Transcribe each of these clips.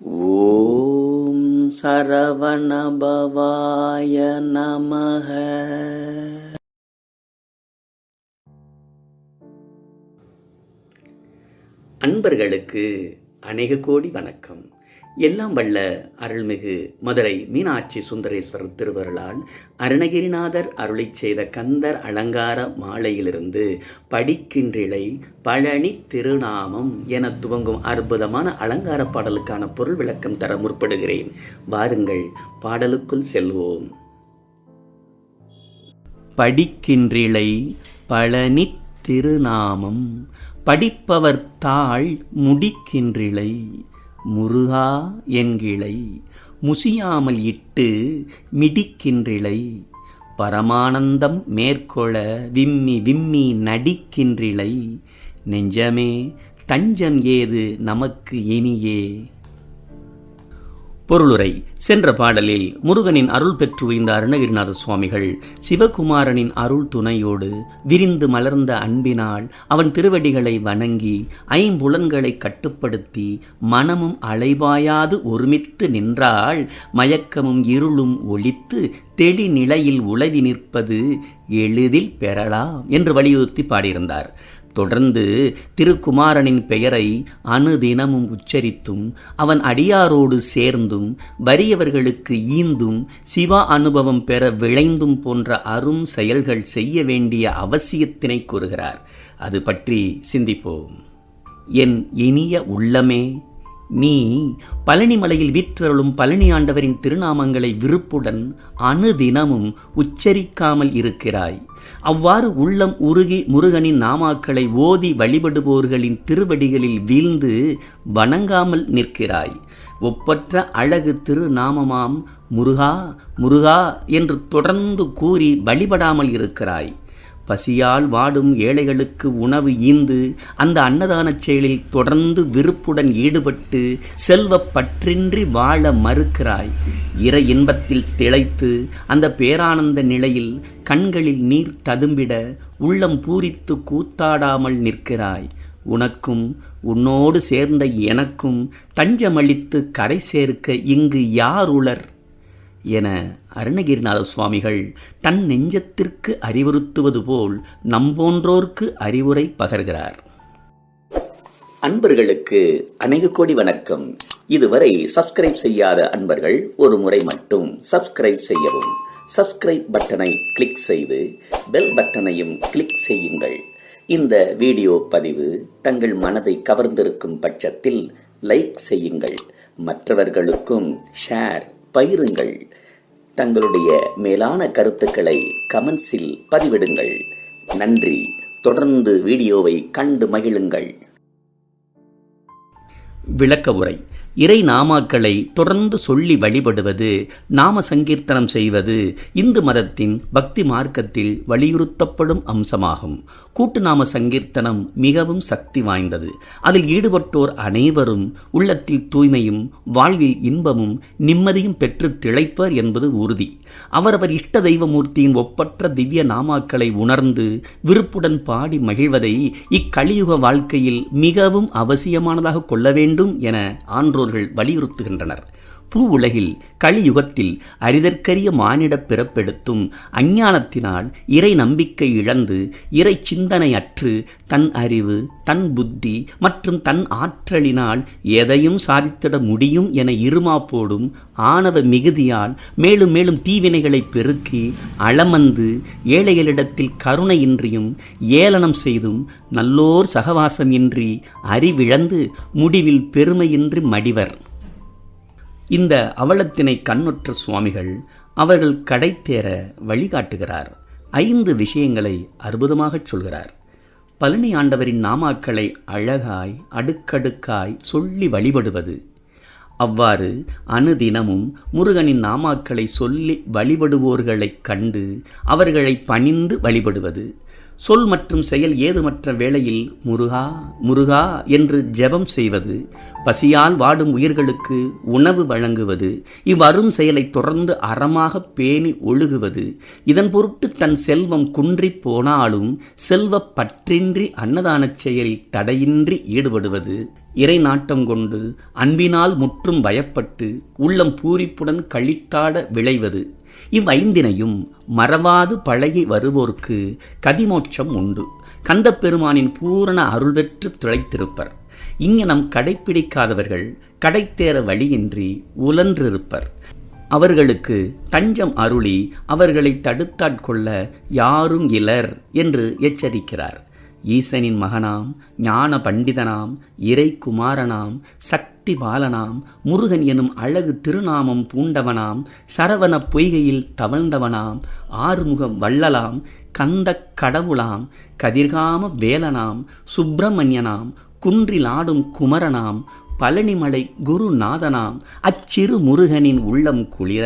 ஓம் சரவணபவாய நமக. அன்பர்களுக்கு அநேக கோடி வணக்கம். எல்லாம் வல்ல அருள்மிகு மதுரை மீனாட்சி சுந்தரேஸ்வரர் திருவருளால் அருணகிரிநாதர் அருளை செய்த கந்தர் அலங்கார மாலையிலிருந்து படிக்கின்றிலை பழனி திருநாமம் என துவங்கும் அற்புதமான அலங்கார பாடலுக்கான பொருள் விளக்கம் தர முற்படுகிறேன். வாருங்கள் பாடலுக்குள் செல்வோம். படிக்கின்றிலை பழனி திருநாமம் படிப்பவர் தாழ் முடிக்கின்றிலை முருகா என்கிளை முசியாமல் இட்டு மிடிக்கின்றிளை. பரமானந்தம் மேற்கொள விம்மி விம்மி நடிக்கின்றிளை. நெஞ்சமே தஞ்சம் ஏது நமக்கு இனியே. பொருளுரை. சென்ற பாடலில் முருகனின் அருள் பெற்று உய்ந்த அருணகிரிநாத சுவாமிகள் சிவகுமாரனின் அருள் துணையோடு விரிந்து மலர்ந்த அன்பினால் அவன் திருவடிகளை வணங்கி ஐம்புலன்களை கட்டுப்படுத்தி மனமும் அலைபாயாது ஒருமித்து நின்றால் மயக்கமும் இருளும் ஒழித்து தெளி நிலையில் நிற்பது எளிதில் பெறலாம் என்று வலியுறுத்தி பாடியிருந்தார். தொடர்ந்து திருக்குமாரனின் பெயரை அனுதினமும் உச்சரித்தும் அவன் அடியாரோடு சேர்ந்தும் வறியவர்களுக்கு ஈந்தும் சிவா அனுபவம் பெற விளைந்தும் போன்ற அரும் செயல்கள் செய்ய வேண்டிய அவசியத்தினை கூறுகிறார். அது பற்றி சிந்திப்போம். என் இனிய உள்ளமே நீ பழனிமலையில் வீற்றருளும் பழனி ஆண்டவரின் திருநாமங்களை விருப்புடன் அணுதினமும் உச்சரிக்காமல் இருக்கிறாய். அவ்வாறு உள்ளம் உருகி முருகனின் நாமாக்களை ஓதி வழிபடுவோர்களின் திருவடிகளில் வீழ்ந்து வணங்காமல் நிற்கிறாய். ஒப்பற்ற அழகு திருநாமமாம் முருகா முருகா என்று தொடர்ந்து கூறி வழிபடாமல் இருக்கிறாய். பசியால் வாடும் ஏழைகளுக்கு உணவு ஈந்து அந்த அன்னதானச் செயலில் தொடர்ந்து விருப்புடன் ஈடுபட்டு செல்வப் பற்றின்றி வாழ மறுக்கிறாய். இறை இன்பத்தில் திளைத்து அந்த பேரானந்த நிலையில் கண்களில் நீர் ததும்பிட உள்ளம் பூரித்து கூத்தாடாமல் நிற்கிறாய். உனக்கும் உன்னோடு சேர்ந்த எனக்கும் தஞ்சமளித்து கரை சேர்க்க இங்கு யார் உளர் என அருணகிரிநாத சுவாமிகள் தன் நெஞ்சத்திற்கு அறிவுறுத்துவது போல் நம்போன்றோர்க்கு அறிவுரை பகர்கிறார். அன்பர்களுக்கு அநேக கோடி வணக்கம். இதுவரை சப்ஸ்கிரைப் செய்யாத அன்பர்கள் ஒரு முறை மட்டும் சப்ஸ்கிரைப் செய்யவும். சப்ஸ்கிரைப் பட்டனை கிளிக் செய்து பெல் பட்டனையும் கிளிக் செய்யுங்கள். இந்த வீடியோ பதிவு தங்கள் மனதை கவர்ந்திருக்கும் பட்சத்தில் லைக் செய்யுங்கள். மற்றவர்களுக்கும் ஷேர் பயிருங்கள். தங்களுடைய மேலான கருத்துக்களை கமெண்ட்ஸில் பதிவிடுங்கள். நன்றி. தொடர்ந்து வீடியோவை கண்டு மகிழுங்கள். விளக்க உரை இறை நாமாக்களை தொடர்ந்து சொல்லி வழிபடுவது நாம சங்கீர்த்தனம் செய்வது இந்து மதத்தின் பக்தி மார்க்கத்தில் வலியுறுத்தப்படும் அம்சமாகும். கூட்டு நாம சங்கீர்த்தனம் மிகவும் சக்தி வாய்ந்தது. அதில் ஈடுபட்டோர் அனைவரும் உள்ளத்தில் தூய்மையும் வாழ்வில் இன்பமும் நிம்மதியும் பெற்று திளைப்பர் என்பது உறுதி. அவரவர் இஷ்ட தெய்வமூர்த்தியின் ஒப்பற்ற திவ்ய நாமாக்களை உணர்ந்து விருப்புடன் பாடி மகிழ்வதை இக்கலியுக வாழ்க்கையில் மிகவும் அவசியமானதாக கொள்ள வேண்டும் என ஆன்றோர்கள் வலியுறுத்துகின்றனர் பூ உலகில் கலியுகத்தில் அரிதற்கரிய மானிட பிறப்பெடுத்தும் அஞ்ஞானத்தினால் இறை நம்பிக்கை இழந்து இறை சிந்தனை அற்று தன் அறிவு தன் புத்தி மற்றும் தன் ஆற்றலினால் எதையும் சாதித்திட முடியும் என இருமாப்போடும் ஆணவ மிகுதியால் மேலும் மேலும் தீவினைகளை பெருக்கி அளமந்து ஏழைகளிடத்தில் கருணையின்றியும் ஏளனம் செய்தும் நல்லோர் சகவாசம் இன்றி அறிவிழந்து முடிவில் பெருமையின்றி மடிவர். இந்த அவலத்தினை கண்ணுற்ற சுவாமிகள் அவர்கள் கடைத்தேற வழிகாட்டுகிறார். ஐந்து விஷயங்களை அற்புதமாகச் சொல்கிறார். பழனி ஆண்டவரின் நாமாக்களை அழகாய் அடுக்கடுக்காய் சொல்லி வழிபடுவது. அவ்வாறு அனுதினமும் முருகனின் நாமாக்களை சொல்லி வழிபடுவோர்களைக் கண்டு அவர்களை பணிந்து வழிபடுவது. சொல் மற்றும் செயல் ஏதுமற்ற வேளையில் முருகா முருகா என்று ஜெபம் செய்வது பசியால் வாடும் உயிர்களுக்கு உணவு வழங்குவது இவ்வரும் செயலை தொடர்ந்து அறமாக பேணி ஒழுகுவது இதன் பொருட்டு தன் செல்வம் குன்றிப் போனாலும் செல்வப் பற்றின்றி அன்னதானச் செயலில் தடையின்றி ஈடுபடுவது இறை நாட்டம் கொண்டு அன்பினால் முற்றும் பயப்பட்டு உள்ளம் பூரிப்புடன் கழித்தாட விளைவது இவ்வைந்தினையும் மறவாது பழகி வருவோர்க்கு கதிமோட்சம் உண்டு. கந்தப்பெருமானின் பூரண அருள் பெற்று திளைத்திருப்பர். இங்ஙனம் கடைப்பிடிக்காதவர்கள் கடைத்தேற வழியின்றி உலன்றிருப்பர் அவர்களுக்கு தஞ்சம் அருளி அவர்களை தடுத்தாட்கொள்ள யாரும் இலர் என்று எச்சரிக்கிறார். ஈசனின் மகனாம் ஞான பண்டிதனாம் இறை குமாரனாம் சக்தி பாலனாம் முருகன் எனும் அழகு திருநாமம் பூண்டவனாம் சரவண பொய்கையில் தவழ்ந்தவனாம் ஆறுமுகம் வள்ளலாம் கந்த கடவுளாம் கதிர்காம வேலனாம் சுப்பிரமணியனாம் குன்றில் ஆடும் குமரனாம் பழனிமலை குருநாதனாம் அச்சிறு முருகனின் உள்ளம் குளிர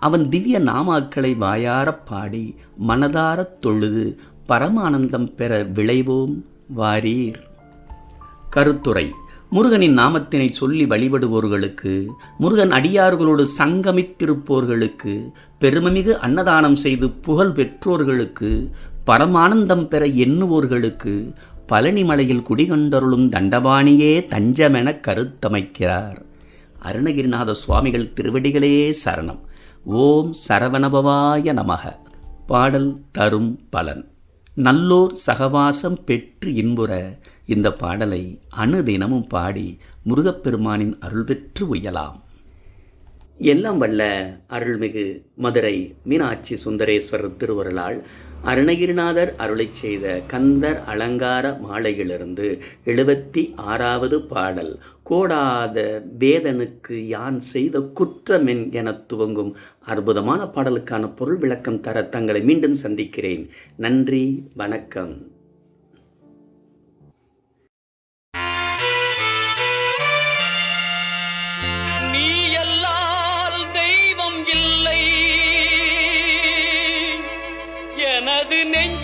அவன் திவ்ய நாமாக்களை வாயாரப் பாடி மனதாரத் தொழுது பரமானந்தம் பெற விளைவோம் வாரீர். கருத்துரை. முருகனின் நாமத்தினை சொல்லி வழிபடுவோர்களுக்கு முருகன் அடியார்களோடு சங்கமித்திருப்போர்களுக்கு பெருமைமிகு அன்னதானம் செய்து புகழ் பெற்றோர்களுக்கு பரமானந்தம் பெற எண்ணுவோர்களுக்கு பழனிமலையில் குடிகொண்டருளும் தண்டபாணியே தஞ்சமென கருத்தமைக்கிறார். அருணகிரிநாத சுவாமிகள் திருவடிகளே சரணம். ஓம் சரவணபவாய நமக. பாடல் தரும் பலன். நல்லோர் சகவாசம் பெற்று இன்புற இந்த பாடலை அணுதினமும் பாடி முருகப்பெருமானின் அருள் பெற்று உய்யலாம். எல்லாம் வல்ல அருள்மிகு மதுரை மீனாட்சி சுந்தரேஸ்வரர் திருவருளால் அருணகிரிநாதர் அருளைச் செய்த கந்தர் அலங்கார மாலையிலிருந்து எழுபத்தி ஆறாவது பாடல் கோடாத வேதனுக்கு யான் செய்த குற்றமென் என துவங்கும் அற்புதமான பாடலுக்கான பொருள் விளக்கம் தர தங்களை மீண்டும் சந்திக்கிறேன். நன்றி வணக்கம். me